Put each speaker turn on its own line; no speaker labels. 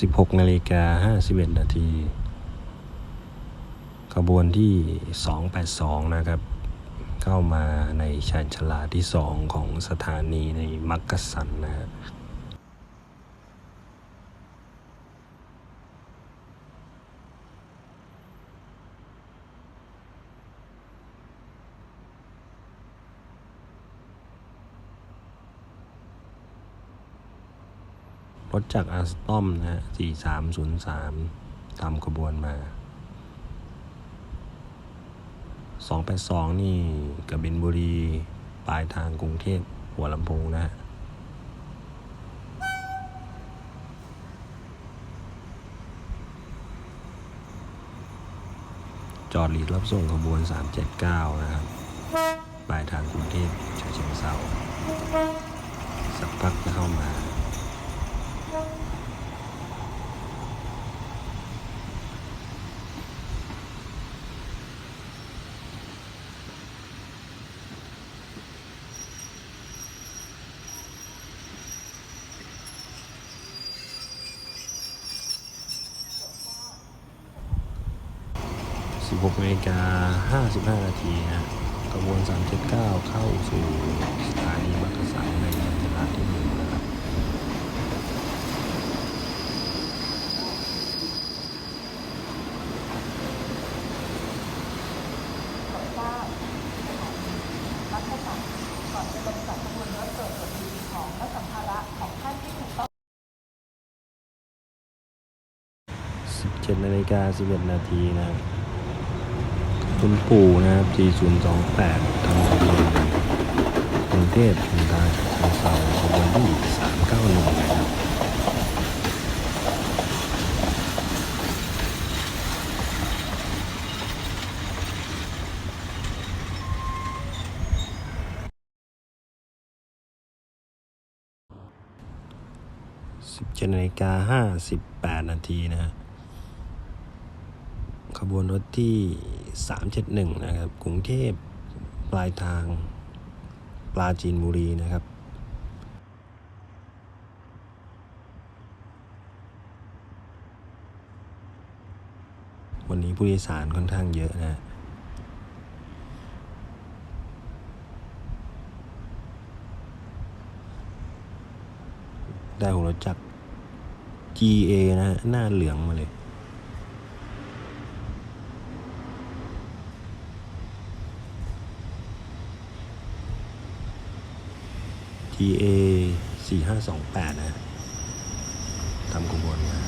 16นาฬิกา51 นาที ขบวนที่ 282 นะครับ เข้ามาในชานชาลาที่ 2 ของสถานีในมักกะสันนะครับ รถจากอาร์สตอมนะฮะ4303ตามขบวนมา282นี่กบินบุรี ปลายทางกรุงเทพหัวลำโพงนะฮะจอดหลีดรับส่งขบวน 379 นะครับ ปลายทางกรุงเทพฉะเชิงเซาสักพักจะเข้ามา 16นาฬิกา55 นาทีฮะกระบวน 379 เข้าสู่สถานีมักกะสันในเวลาที่หนึ่งนะครับ
มักกะสันก่อนจะลงจากขบวนรถตรวจตรวจสิ่งของและสัมภาระของท่านที่ถูกต้อง
17นาฬิกา11นาทีนะครับ คุณปู่นะครับ 4028ทางขบวนกรุงเทพชุมทางฉะเชิงเซาขบวนที่391นะครับ17นาฬิกา58นาทีนะฮะ ขบวนรถที่ 371 นะครับ กรุงเทพปลายทางปลาจีนบุรีนะครับวันนี้ผู้โดยสารค่อนข้างเยอะนะ ได้หัวรถจักร GA นะฮะหน้าเหลืองมาเลย BA 4528นะฮะทำกระบวนมา